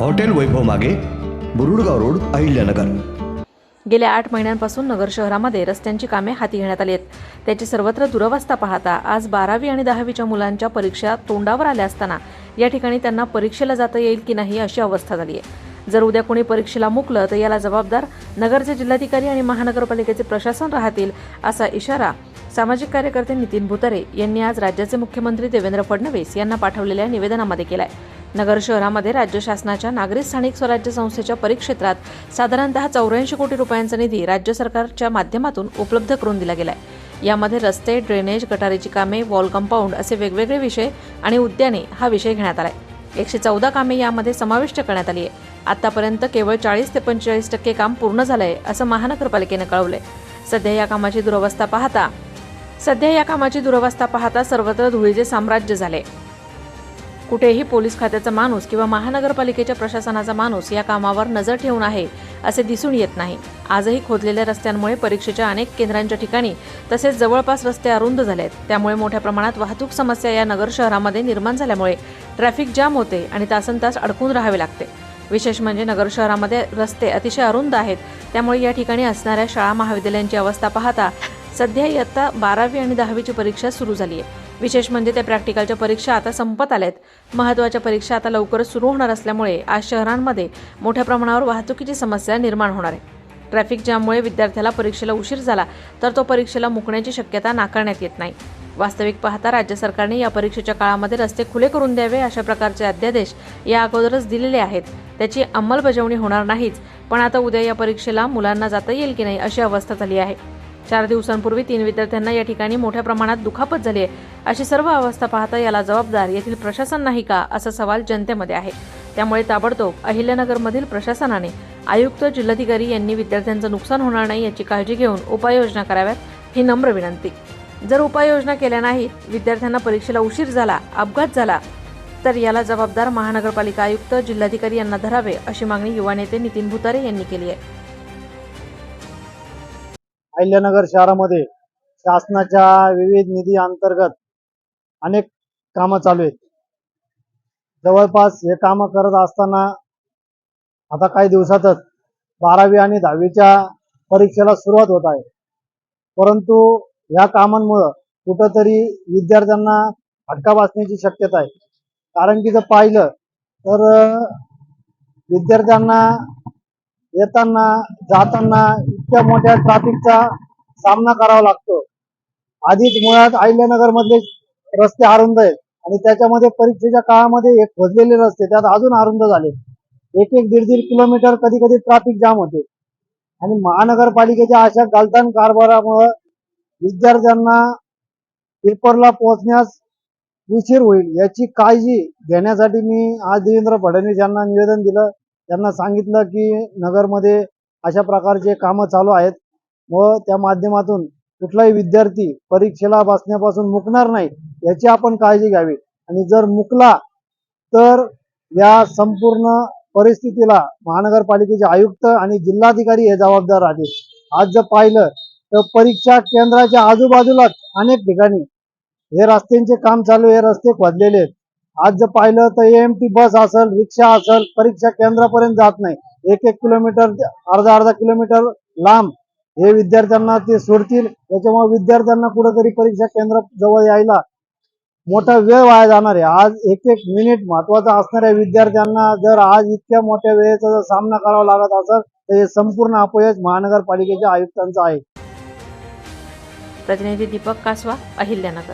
hotel Vaibhav मागे Burudgaon road Ahilyanagar. गेल्या आठ महिन्यांपासून नगर शहरामध्ये रस्त्यांची कामे हाती घेण्यात आली आहेत. त्याची सर्वत्र दुरवस्था पाहता आज बारावी आणि दहावीच्या मुलांच्या परीक्षा तोंडावर आल्या असताना या ठिकाणी त्यांना परीक्षेला जाता येईल की नाही अशी अवस्था झाली आहे. जर उद्या कोणी परीक्षेला मुकलं तर याला जबाबदार नगरचे जिल्हाधिकारी आणि महानगरपालिकेचे प्रशासन राहतील असा इशारा सामाजिक कार्यकर्ते नितीन भुतारे यांनी आज राज्याचे मुख्यमंत्री देवेंद्र फडणवीस यांना पाठवलेल्या निवेदनामध्ये केलाय. नगर शहरामध्ये राज्य शासनाच्या नागरी स्थानिक स्वराज्य संस्थेच्या परिक्षेत्रात साधारणतः चौऱ्याऐंशी कोटी रुपयांचा निधी राज्य सरकारच्या माध्यमातून उपलब्ध करून दिला गेलाय. यामध्ये रस्ते ड्रेनेज गटारीची कामे वॉल कंपाऊंड असे वेगवेगळे विषय आणि उद्याने हा विषय घेण्यात आलाय. एकशे चौदा कामे यामध्ये समाविष्ट करण्यात आली आहे आतापर्यंत केवळ चाळीस ते पंचेचाळीस टक्के काम पूर्ण झालंय असं महानगरपालिकेनं कळवलंय. सध्या या कामाची दुरवस्था पाहता सध्या या कामाची दुरवस्था पाहता सर्वत्र धुळीचे साम्राज्य झाले कुठेही पोलीस खात्याचा माणूस किंवा महानगरपालिकेच्या प्रशासनाचा माणूस या कामावर नजर ठेवून आहे असे दिसून येत नाही. आजही खोदलेल्या रस्त्यांमुळे परीक्षेच्या अनेक केंद्रांच्या ठिकाणी तसेच जवळपास रस्ते अरुंद झाले आहेत त्यामुळे मोठ्या प्रमाणात वाहतूक समस्या या नगर शहरामध्ये निर्माण झाल्यामुळे ट्रॅफिक जाम होते आणि तासन तास अडकून राहावे लागते. विशेष म्हणजे नगर शहरामध्ये रस्ते अतिशय अरुंद आहेत. त्यामुळे या ठिकाणी असणाऱ्या शाळा महाविद्यालयांची अवस्था पाहता सध्या इयत्ता बारावी आणि दहावीची परीक्षा सुरू झाली आहे. विशेष म्हणजे त्या प्रॅक्टिकलच्या परीक्षा आता संपत आल्यात. महत्त्वाच्या परीक्षा आता लवकरच सुरू होणार असल्यामुळे आज शहरांमध्ये मोठ्या प्रमाणावर वाहतुकीची समस्या निर्माण होणार आहे. ट्रॅफिक जाममुळे विद्यार्थ्याला परीक्षेला उशीर झाला तर तो परीक्षेला मुकण्याची शक्यता नाकारण्यात येत नाही. वास्तविक पाहता राज्य सरकारने या परीक्षेच्या काळामध्ये रस्ते खुले करून द्यावे अशा प्रकारचे अध्यादेश या अगोदरच दिलेले आहेत. त्याची अंमलबजावणी होणार नाहीच पण आता उद्या या परीक्षेला मुलांना जाता येईल की नाही अशी अवस्था झाली आहे. चार दिवसांपूर्वी तीन विद्यार्थ्यांना या ठिकाणी मोठ्या प्रमाणात दुखापत झाली आहे. अशी सर्व अवस्था पाहता याला जबाबदार येथील प्रशासन नाही का असा सवाल जनतेमध्ये आहे. त्यामुळे ताबडतोब अहिल्यानगरमधील प्रशासनाने आयुक्त जिल्हाधिकारी यांनी विद्यार्थ्यांचं नुकसान होणार नाही याची काळजी घेऊन उपाययोजना कराव्यात ही नम्र विनंती. जर उपाययोजना केल्या नाहीत विद्यार्थ्यांना परीक्षेला उशीर झाला अपघात झाला तर याला जबाबदार महानगरपालिका आयुक्त जिल्हाधिकारी यांना धरावे अशी मागणी युवा नेते नितीन भुतारे यांनी केली आहे. अहिल्यानगर शहरामध्ये शासनाच्या विविध निधी अंतर्गत अनेक कामं चालू आहेत. जवळपास हे कामं करत असताना आता काही दिवसातच बारावी आणि दहावीच्या परीक्षेला सुरुवात होत आहे. परंतु या कामांमुळं कुठंतरी विद्यार्थ्यांना फटका बसण्याची शक्यता आहे. कारण की जर पाहिलं तर विद्यार्थ्यांना येताना जाताना इतक्या मोठ्या ट्रॅफिकचा सामना करावा लागतो. आधीच मुळात अहिल्यानगर मधले रस्ते अरुंद आहेत आणि त्याच्यामध्ये परीक्षेच्या काळामध्ये एक खोदलेले रस्ते त्यात अजून अरुंद झाले. एक एक दीड दीड किलोमीटर कधी कधी ट्रॅफिक जाम होते. आणि महानगरपालिकेच्या अशा गालतान कारभारामुळं विद्यार्थ्यांना पेपरला पोहोचण्यास उशीर होईल याची काळजी घेण्यासाठी मी आज देवेंद्र फडणवीस यांना निवेदन दिलं. त्यांना सांगितलं की नगरमध्ये अशा प्रकारचे कामं चालू आहेत. व त्या माध्यमातून कुठलाही विद्यार्थी परीक्षेला बसण्यापासून मुकणार नाही याची आपण काळजी घ्यावी. आणि जर मुकला तर या संपूर्ण परिस्थितीला महानगरपालिकेचे आयुक्त आणि जिल्हाधिकारी हे जबाबदार राहतील. आज जर पाहिलं तर परीक्षा केंद्राच्या आजूबाजूलाच अनेक ठिकाणी हे रस्त्यांचे काम चालू हे रस्ते खोदलेले आहेत. आज जर पाहिलं तर एम टी बस असेल रिक्षा असेल परीक्षा केंद्रापर्यंत जात नाही. एक एक किलोमीटर अर्धा अर्धा किलोमीटर लांब हे विद्यार्थ्यांना ते सोडतील. त्याच्यामुळे विद्यार्थ्यांना कुठेतरी परीक्षा केंद्र जवळ यायला मोठा वेळ वाया जाणार आहे. आज एक एक मिनिट महत्त्वाचा असणाऱ्या विद्यार्थ्यांना जर आज इतक्या मोठ्या वेळेचा जर सामना करावा लागत असेल तर हे संपूर्ण अपयश महानगरपालिकेच्या आयुक्तांचं आहे. प्रतिनिधी दीपक कासवा अहिल्यानगर.